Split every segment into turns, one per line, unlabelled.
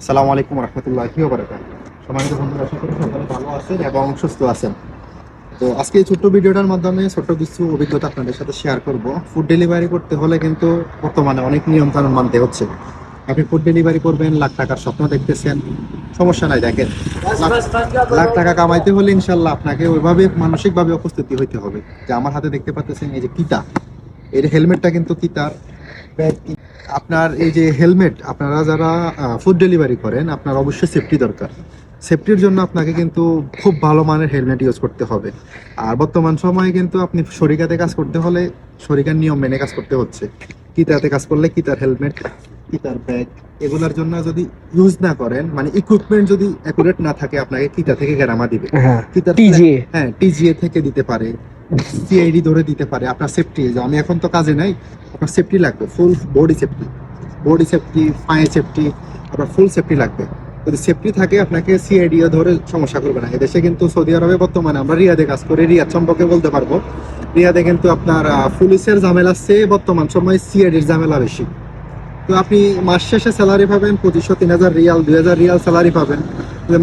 সালামু আলাইকুম রহমতুল্লাহ কি বারাকাত সম্মানিত বন্ধুরা, আশা করি সকলে ভালো আছেন এবং সুস্থ আছেন। তো আজকে এই ছোট্ট ভিডিওটার মাধ্যমে ছোট্ট কিছু অভিজ্ঞতা আপনাদের সাথে শেয়ার করব। ফুড ডেলিভারি করতে হলে কিন্তু বর্তমানে অনেক নিয়ম কানুন মানতে হচ্ছে। আপনি ফুড ডেলিভারি করবেন, লাখ টাকার স্বপ্ন দেখতেছেন, সমস্যা নাই, দেখেন। লাখ- টাকা কামাইতে হলে ইনশাল্লাহ আপনাকে ওইভাবে মানসিকভাবে উপস্থিতি হইতে হবে। যে আমার হাতে দেখতে পাচ্ছেন এই যে কিতা যে হেলমেটটা কিন্তু কিতার ব্যাগ আপনার এই যে হেলমেট আপনারা যারা ফুড ডেলিভারি করেন আপনার অবশ্যই সেফটি দরকার। সেফটির জন্য আপনাকে কিন্তু খুব ভালো মানের হেলমেট ইউজ করতে হবে। আর বর্তমান সময়ে কিন্তু আপনি শরিকাতে কাজ করতে হলে শরিকার নিয়ম মেনে কাজ করতে হচ্ছে। কিতাতে কাজ করলে কিতার হেলমেট কিতার ব্যাগ এগুলোর জন্য যদি ইউজ না করেন মানে ইকুইপমেন্ট যদি অ্যাকুরেট না থাকে আপনাকে কিতা থেকে গেরামা দিবে।
হ্যাঁ
কিতার হ্যাঁ টিজিএ থেকে দিতে পারে। সিআইডি ধরে দিতে পারে, আপনার সেফটি আমি এখন তো কাজে নাই, আপনার সেফটি লাগবে full body safety body safety পায়ে সেফটি আপনার ফুল সেফটি লাগবে। যদি সেফটি থাকে, আপনাকে সিআইডিও ধরে সমস্যা করবে না। এদেশে কিন্তু সৌদি আরবে বর্তমানে আমরা রিয়াদে কাজ করি, রিয়াদ সম্পর্কে বলতে পারব। রিয়াদে কিন্তু আপনার পুলিশের ঝামেলা চেয়ে বর্তমান সময় সিআইডির ঝামেলা বেশি। তো আপনি মাস শেষে স্যালারি পাবেন পঁচিশশো তিন হাজার রিয়াল, দুই হাজার রিয়াল স্যালারি পাবেন।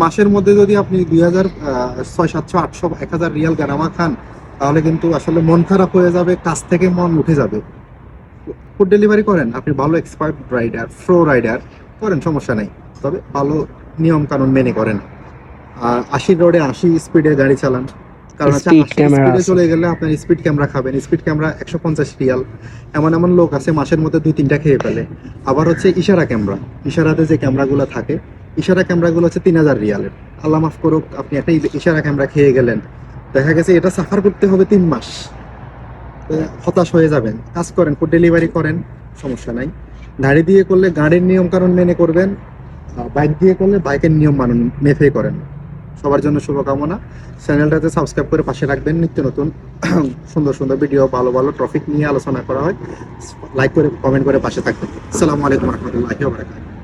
মাসের মধ্যে যদি আপনি দুই হাজার ছয় সাতশো, আটশো, এক হাজার রিয়াল গানামা খান তাহলে কিন্তু আসলে মন খারাপ হয়ে যাবে কাজ থেকে মন উঠে যাবে। ফুড ডেলিভারি করেন আপনি ভালো এক্সপার্ট রাইডার ফ্রো রাইডার করেন সমস্যা নেই। তবে ভালো নিয়ম কানুন মেনে করেন। আর আশি রোডে আশি স্পিডে গাড়ি চালান। কারণ হচ্ছে
Speed
80
camera
স্পিডে চলে গেলে আপনার স্পিড ক্যামেরা খাবেন। স্পিড ক্যামেরা একশো পঞ্চাশ রিয়াল। এমন এমন লোক আছে মাসের মধ্যে দুই তিনটা খেয়ে ফেলে। আবার হচ্ছে ইশারা ক্যামেরা ইশারাতে যে ক্যামেরাগুলো থাকে ইশারা ক্যামেরাগুলো হচ্ছে তিন হাজার রিয়ালের। আল্লাহ মাফ করুক আপনি একটা ইশারা ক্যামেরা খেয়ে গেলেন। দেখা গেছে এটা সাফার করতে হবে তিন মাস। হতাশ হয়ে যাবেন। কাজ করেন ফুড ডেলিভারি করেন সমস্যা নাই। গাড়ি দিয়ে করলে গাড়ির নিয়ম কানুন মেনে করবেন বাইক দিয়ে করলে বাইকের নিয়ম মানুন মেফে করেন। সবার জন্য শুভকামনা। চ্যানেলটাতে সাবস্ক্রাইব করে পাশে রাখবেন নিত্য নতুন সুন্দর সুন্দর ভিডিও ভালো ভালো টপিক নিয়ে আলোচনা করা হয়। লাইক করে কমেন্ট করে পাশে থাকবেন। আসসালামু আলাইকুম রহমতুল্লাহি বারাকাতুহু।